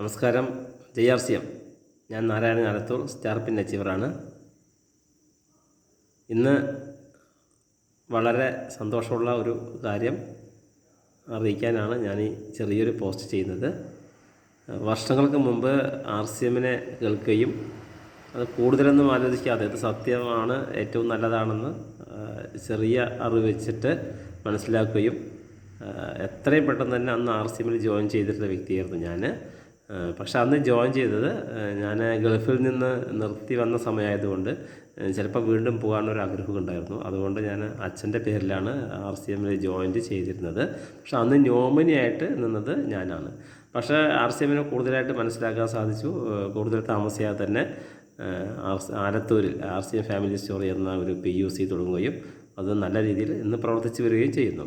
നമസ്കാരം. J R C M. ഞാൻ Narayanan Alathur star pin അച്ചീവറാണ്. ഇന്ന് വളരെ സന്തോഷമുള്ള ഒരു കാര്യം അറിയിക്കാനാണ് ഞാൻ ഈ ചെറിയൊരു പോസ്റ്റ് ചെയ്യുന്നത്. വർഷങ്ങൾക്ക് മുമ്പ് ആർ സി എമ്മിനെ കേൾക്കുകയും അത് കൂടുതലൊന്നും ആലോചിക്കാതെ ഇത് സത്യമാണ് ഏറ്റവും നല്ലതാണെന്ന് ചെറിയ അറിവ് വെച്ചിട്ട് മനസ്സിലാക്കുകയും എത്രയും പെട്ടെന്ന് തന്നെ അന്ന് ആർ സി എമ്മിൽ ജോയിൻ ചെയ്തിട്ടുള്ള വ്യക്തിയായിരുന്നു ഞാൻ പക്ഷെ അന്ന് ജോയിൻ ചെയ്തത് ഞാൻ ഗൾഫിൽ നിന്ന് നിർത്തി വന്ന സമയമായതുകൊണ്ട് ചിലപ്പോൾ വീണ്ടും പോകാനൊരു ആഗ്രഹം ഉണ്ടായിരുന്നു അതുകൊണ്ട് ഞാൻ അച്ഛന്റെ പേരിലാണ് ആർ സി എമ്മിൽ ജോയിൻ ചെയ്തിരുന്നത്. പക്ഷെ അന്ന് നോമിനിയായിട്ട് നിന്നത് ഞാനാണ്. പക്ഷേ ആർ സി എമ്മിനെ കൂടുതലായിട്ട് മനസ്സിലാക്കാൻ സാധിച്ചു. കൂടുതൽ താമസിയാതെ തന്നെ ആലത്തൂരിൽ R C M family story എന്ന ഒരു പി യു സി തുടങ്ങുകയും അത് നല്ല രീതിയിൽ ഇന്ന് പ്രവർത്തിച്ചു വരികയും ചെയ്യുന്നു.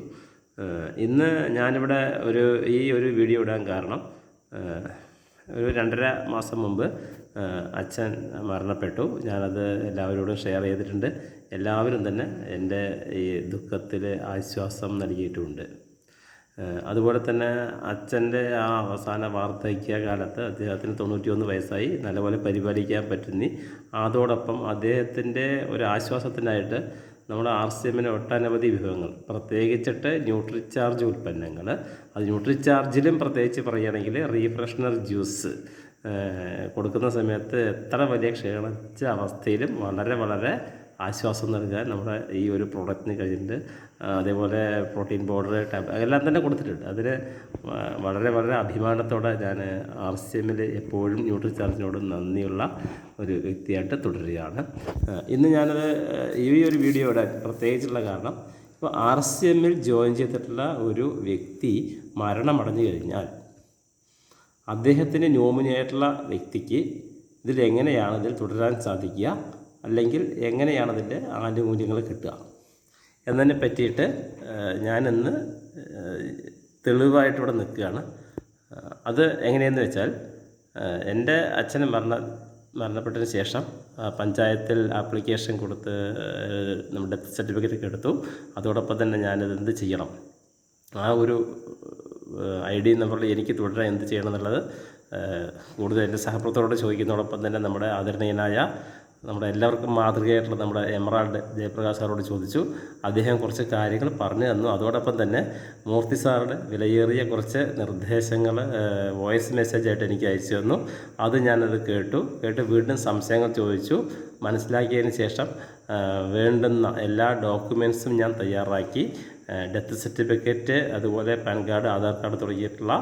ഇന്ന് ഞാനിവിടെ ഒരു ഈ ഒരു വീഡിയോ ഇടാൻ കാരണം ഒരു രണ്ടര മാസം മുമ്പ് അച്ഛൻ മരണപ്പെട്ടു. ഞാനത് എല്ലാവരോടും ഷെയർ ചെയ്തിട്ടുണ്ട്. എല്ലാവരും തന്നെ എന്റെ ഈ ദുഃഖത്തിൽ ആശ്വാസം നൽകിയിട്ടുമുണ്ട് അതുപോലെ തന്നെ അച്ഛന്റെ ആ അവസാന വാർദ്ധക്യ കാലത്ത് അദ്ദേഹത്തിന് തൊണ്ണൂറ്റിയൊന്ന് വയസ്സായി. നല്ലപോലെ പരിപാലിക്കാൻ പറ്റുന്നി. അതോടൊപ്പം അദ്ദേഹത്തിന്റെ ഒരു ആശ്വാസത്തിനായിട്ട് നമ്മുടെ ആർ സി എമ്മിന് ഒട്ടനവധി വിഭവങ്ങൾ. പ്രത്യേകിച്ചിട്ട് ന്യൂട്രിചാർജ് ഉൽപ്പന്നങ്ങൾ. അത് ന്യൂട്രിചാർജിലും പ്രത്യേകിച്ച് പറയുകയാണെങ്കിൽ റീഫ്രഷ്നർ ജ്യൂസ് കൊടുക്കുന്ന സമയത്ത് എത്ര വലിയ ക്ഷീണിച്ച അവസ്ഥയിലും വളരെ വളരെ ആശ്വാസം നൽകാൻ നമ്മുടെ ഈ ഒരു പ്രോഡക്റ്റിന് കഴിഞ്ഞിട്ടുണ്ട് അതേപോലെ പ്രോട്ടീൻ പൗഡർ ടാബ് എല്ലാം തന്നെ കൊടുത്തിട്ടുണ്ട്. അതിന് വളരെ വളരെ അഭിമാനത്തോടെ ഞാൻ ആർ സി എമ്മിൽ എപ്പോഴും ന്യൂട്രിചാർജിനോട് നന്ദിയുള്ള ഒരു വ്യക്തിയായിട്ട് തുടരുകയാണ്. ഇന്ന് ഞാനത് ഈ ഒരു വീഡിയോ പ്രത്യേകിച്ചുള്ള കാരണം ഇപ്പോൾ ആർ സി എമ്മിൽ ജോയിൻ ചെയ്തിട്ടുള്ള ഒരു വ്യക്തി മരണമടഞ്ഞു കഴിഞ്ഞാൽ അദ്ദേഹത്തിന് നോമിനിയായിട്ടുള്ള വ്യക്തിക്ക് ഇതിലെങ്ങനെയാണ് ഇതിൽ തുടരാൻ സാധിക്കുക? അല്ലെങ്കിൽ എങ്ങനെയാണ് അതിന്റെ ആനുകൂല്യങ്ങൾ കിട്ടുക. എന്നതിനെ പറ്റിയിട്ട് ഞാനിന്ന് തെളിവായിട്ടിവിടെ നിൽക്കുകയാണ്. അത് എങ്ങനെയെന്ന് വെച്ചാൽ എന്റെ അച്ഛൻ മരണ മരണപ്പെട്ടതിന് ശേഷം പഞ്ചായത്തിൽ ആപ്ലിക്കേഷൻ കൊടുത്ത് നമ്മുടെ ഡെത്ത് സർട്ടിഫിക്കറ്റ് എടുത്തു. അതോടൊപ്പം തന്നെ ഞാനത് എന്ത് ചെയ്യണം? ആ ഒരു ഐ ഡി നമ്പറിൽ എനിക്ക് തുടരാൻ എന്ത് ചെയ്യണം എന്നുള്ളത് കൂടുതൽ എന്റെ സഹപ്രവർത്തകരോട് ചോദിക്കുന്നതോടൊപ്പം തന്നെ നമ്മുടെ ആദരണീയനായ നമ്മുടെ എല്ലാവർക്കും മാതൃകയായിട്ടുള്ള നമ്മുടെ എമറാൾഡ് ജയപ്രകാശ് സാറോട് ചോദിച്ചു. അദ്ദേഹം കുറച്ച് കാര്യങ്ങൾ പറഞ്ഞു തന്നു. അതോടൊപ്പം തന്നെ മൂർത്തി സാറുടെ വിലയേറിയ കുറച്ച് നിർദ്ദേശങ്ങൾ വോയിസ് മെസ്സേജായിട്ട് എനിക്ക് അയച്ചു തന്നു. അത് ഞാനത് കേട്ടു. കേട്ട് വീണ്ടും സംശയങ്ങൾ ചോദിച്ചു. മനസ്സിലാക്കിയതിന് ശേഷം വേണ്ടുന്ന എല്ലാ ഡോക്യുമെൻസും ഞാൻ തയ്യാറാക്കി. ഡെത്ത് സർട്ടിഫിക്കറ്റ് അതുപോലെ പാൻ കാർഡ് ആധാർ കാർഡ് തുടങ്ങിയിട്ടുള്ള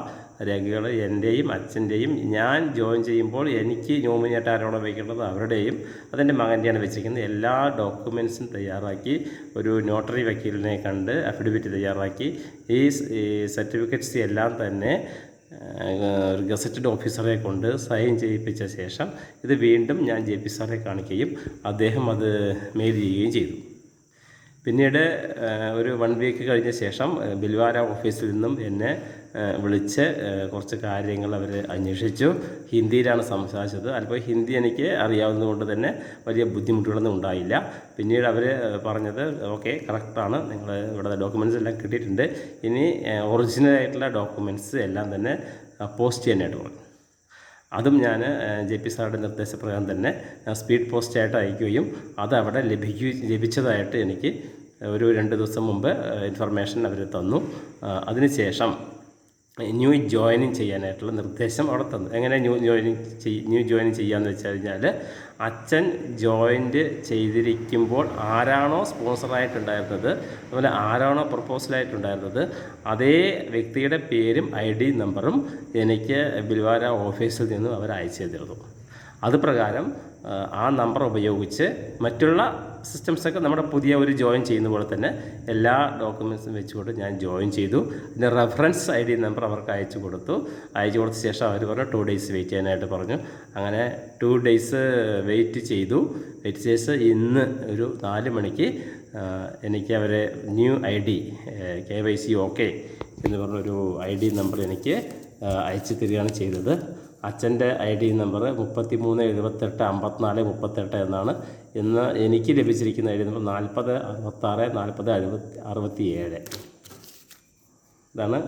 രേഖകൾ എന്റെയും അച്ഛന്റെയും ഞാൻ ജോയിൻ ചെയ്യുമ്പോൾ എനിക്ക് നോമിനിയായിട്ട് ആരാണോ വയ്ക്കേണ്ടത് അവരുടെയും അതെന്റെ മകന്റെയാണ് വെച്ചിരിക്കുന്നത്. എല്ലാ ഡോക്യുമെൻസും തയ്യാറാക്കി ഒരു നോട്ടറി വക്കീലിനെ കണ്ട് അഫിഡവിറ്റ് തയ്യാറാക്കി ഈ സർട്ടിഫിക്കറ്റ്സ് എല്ലാം തന്നെ ഒരു ഗസറ്റഡ് ഓഫീസറെ കൊണ്ട് സൈൻ ചെയ്യിപ്പിച്ച ശേഷം ഇത് വീണ്ടും ഞാൻ ജെ പി സാറെ കാണിക്കുകയും അദ്ദേഹം അത് മെയിൽ ചെയ്യുകയും ചെയ്തു. പിന്നീട് ഒരു വൺ വീക്ക് കഴിഞ്ഞ ശേഷം ബിൽവാര ഓഫീസിൽ നിന്നും എന്നെ വിളിച്ച് കുറച്ച് കാര്യങ്ങൾ അവർ അന്വേഷിച്ചു. ഹിന്ദിയിലാണ് സംസാരിച്ചത്. അല്പം ഹിന്ദി എനിക്ക് അറിയാവുന്നത് കൊണ്ട് തന്നെ വലിയ ബുദ്ധിമുട്ടുകളൊന്നും ഉണ്ടായില്ല. പിന്നീട് അവർ പറഞ്ഞത് ഓക്കെ കറക്റ്റാണ് നിങ്ങൾ ഇവിടെ ഡോക്യുമെന്റ്സ് എല്ലാം കിട്ടിയിട്ടുണ്ട്. ഇനി ഒറിജിനൽ ആയിട്ടുള്ള ഡോക്യുമെന്റ്സ് എല്ലാം തന്നെ പോസ്റ്റ് ചെയ്യാനായിട്ട് പറഞ്ഞു അതും ഞാൻ ജെ പി സാറുടെ നിർദ്ദേശപ്രകാരം തന്നെ സ്പീഡ് പോസ്റ്റായിട്ട് അയക്കുകയും അത് അവിടെ ലഭിക്കു ലഭിച്ചതായിട്ട് എനിക്ക് ഒരു രണ്ട് ദിവസം മുമ്പ് ഇൻഫർമേഷൻ അവർ തന്നു. അതിനുശേഷം ന്യൂ ജോയിനിങ് ചെയ്യാനായിട്ടുള്ള നിർദ്ദേശം അവിടെ തന്നു. എങ്ങനെ ന്യൂ ജോയിനിങ് ന്യൂ ജോയിൻ ചെയ്യാന്ന് വെച്ച് കഴിഞ്ഞാൽ അച്ഛൻ ജോയിന്റ് ചെയ്തിരിക്കുമ്പോൾ ആരാണോ സ്പോൺസറായിട്ടുണ്ടായിരുന്നത് അതുപോലെ ആരാണോ പ്രപ്പോസലായിട്ടുണ്ടായിരുന്നത് അതേ വ്യക്തിയുടെ പേരും ഐ ഡി നമ്പറും എനിക്ക് ബിൽവാര ഓഫീസിൽ നിന്നും അവർ അയച്ചു തന്നിരുന്നു. അത് പ്രകാരം ആ നമ്പർ ഉപയോഗിച്ച് മറ്റുള്ള സിസ്റ്റംസൊക്കെ നമ്മുടെ പുതിയ ഒരു ജോയിൻ ചെയ്യുന്ന പോലെ തന്നെ എല്ലാ ഡോക്യുമെൻസും വെച്ചുകൊണ്ട് ഞാൻ ജോയിൻ ചെയ്തു. പിന്നെ റെഫറൻസ് ഐ ഡി നമ്പർ അവർക്ക് അയച്ചു കൊടുത്തു. അയച്ചു കൊടുത്ത ശേഷം അവർ പറഞ്ഞു ടു ഡേയ്സ് വെയിറ്റ് ചെയ്യാനായിട്ട് പറഞ്ഞു. അങ്ങനെ ടു ഡേയ്സ് വെയിറ്റ് ചെയ്തു. വെയിറ്റ് ചെയ്ത് ഇന്ന് ഒരു നാല് മണിക്ക് എനിക്ക് അവരെ new I D K Y C okay എന്ന് പറഞ്ഞൊരു ഐ ഡി നമ്പർ എനിക്ക് അയച്ചു തരികയാണ് ചെയ്തത്. അച്ഛന്റെ ഐ ഡി നമ്പർ മുപ്പത്തി മൂന്ന് എഴുപത്തെട്ട് അമ്പത്തിനാല് മുപ്പത്തെട്ട് എന്നാണ്. ഇന്ന് എനിക്ക് ലഭിച്ചിരിക്കുന്ന ഐ ഡി നമ്പർ നാൽപ്പത് അറുപത്താറ് നാൽപ്പത് അറുപത്തി അറുപത്തി ഏഴ് ഇതാണ്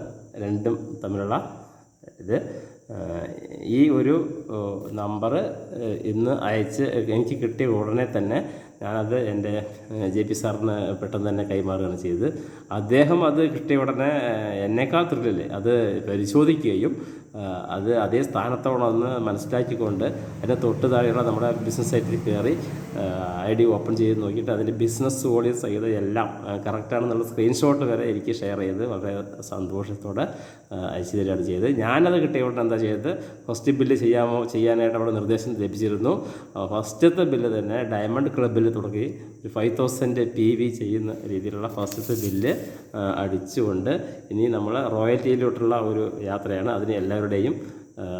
രണ്ടും തമ്മിലുള്ള ഇത്. ഈ ഒരു നമ്പർ ഇന്ന് അയച്ച് എനിക്ക് കിട്ടിയ ഉടനെ തന്നെ ഞാനത് എന്റെ ജെ പി സാറിന് പെട്ടെന്ന് തന്നെ കൈമാറുകയാണ് ചെയ്തത്. അദ്ദേഹം അത് കിട്ടിയ ഉടനെ എന്നേക്കാൾ അത് പരിശോധിക്കുകയും അത് അതേ സ്ഥാനത്തോടൊന്ന് മനസ്സിലാക്കിക്കൊണ്ട് അതിന്റെ തൊട്ട് താഴെയുള്ള നമ്മുടെ ബിസിനസ് സൈറ്റിൽ കയറി ഐ ഡി ഓപ്പൺ ചെയ്ത് നോക്കിയിട്ട് അതിന്റെ ബിസിനസ് വോളിയം സഹിതം എല്ലാം കറക്റ്റാണെന്നുള്ള സ്ക്രീൻഷോട്ട് വരെ എനിക്ക് ഷെയർ ചെയ്ത് വളരെ സന്തോഷത്തോടെ അയച്ചു തരികയാണ് ചെയ്തത്. ഞാനത് കിട്ടിയ ഉടനെ എന്താ ചെയ്തത്? ഫസ്റ്റ് ബില്ല് ചെയ്യാമോ ചെയ്യാനായിട്ട് അവിടെ നിർദ്ദേശം ലഭിച്ചിരുന്നു. ഫസ്റ്റത്തെ ബില്ല് തന്നെ ഡയമണ്ട് ക്ലബ്ബിൽ തുടങ്ങി ഒരു ഫൈവ് തൗസൻഡ് പി വി ചെയ്യുന്ന രീതിയിലുള്ള ഫസ്റ്റത്തെ ബില്ല് അടിച്ചുകൊണ്ട് ഇനി നമ്മൾ റോയൽറ്റിയിലോട്ടുള്ള ഒരു യാത്രയാണ്. അതിന് എല്ലാവരുടെയും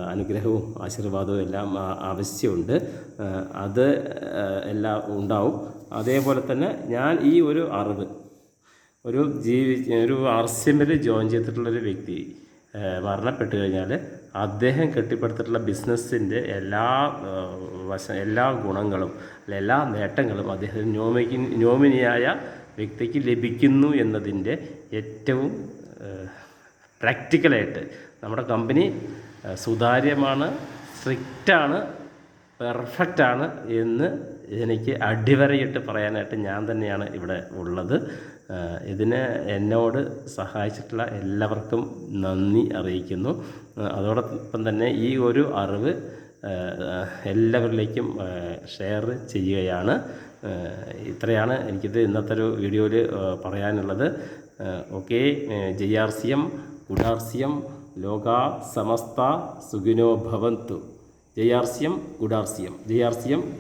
അനുഗ്രഹവും ആശീർവാദവും എല്ലാം ആവശ്യമുണ്ട്. അത് എല്ലാം ഉണ്ടാവും. അതേപോലെ തന്നെ ഞാൻ ഈ ഒരു അറിവ് ഒരു ജീവി ഒരു ആർ സി എമ്മിൽ ജോയിൻ ചെയ്തിട്ടുള്ളൊരു വ്യക്തി മരണപ്പെട്ടു കഴിഞ്ഞാൽ അദ്ദേഹം കെട്ടിപ്പടുത്തിട്ടുള്ള ബിസിനസ്സിന്റെ എല്ലാ വശ എല്ലാ ഗുണങ്ങളും എല്ലാ നേട്ടങ്ങളും അദ്ദേഹത്തിന് നോമിക്ക് നോമിനിയായ വ്യക്തിക്ക് ലഭിക്കുന്നു എന്നതിന്റെ ഏറ്റവും പ്രാക്ടിക്കലായിട്ട് നമ്മുടെ കമ്പനി സുതാര്യമാണ് സ്ട്രിക്റ്റാണ് പെർഫെക്റ്റാണ് എന്ന് എനിക്ക് അടിവരയിട്ട് പറയാനായിട്ട് ഞാൻ തന്നെയാണ് ഇവിടെ ഉള്ളത്. ഇതിന് എന്നോട് സഹായിച്ചിട്ടുള്ള എല്ലാവർക്കും നന്ദി അറിയിക്കുന്നു. അതോടൊപ്പം തന്നെ ഈ ഒരു അറിവ് എല്ലാവരിലേക്കും ഷെയർ ചെയ്യുകയാണ്. ഇത്രയാണ് എനിക്കിത് ഇന്നത്തെ ഒരു വീഡിയോയിൽ പറയാനുള്ളത്. Okay J R C M ഗുഡാർസ്യം ലോക സമസ്ത സുഖിനോ ഭവന്തു. ജയാർസ്യം ഗുഡാർസ്യം. ജയാർസ്യം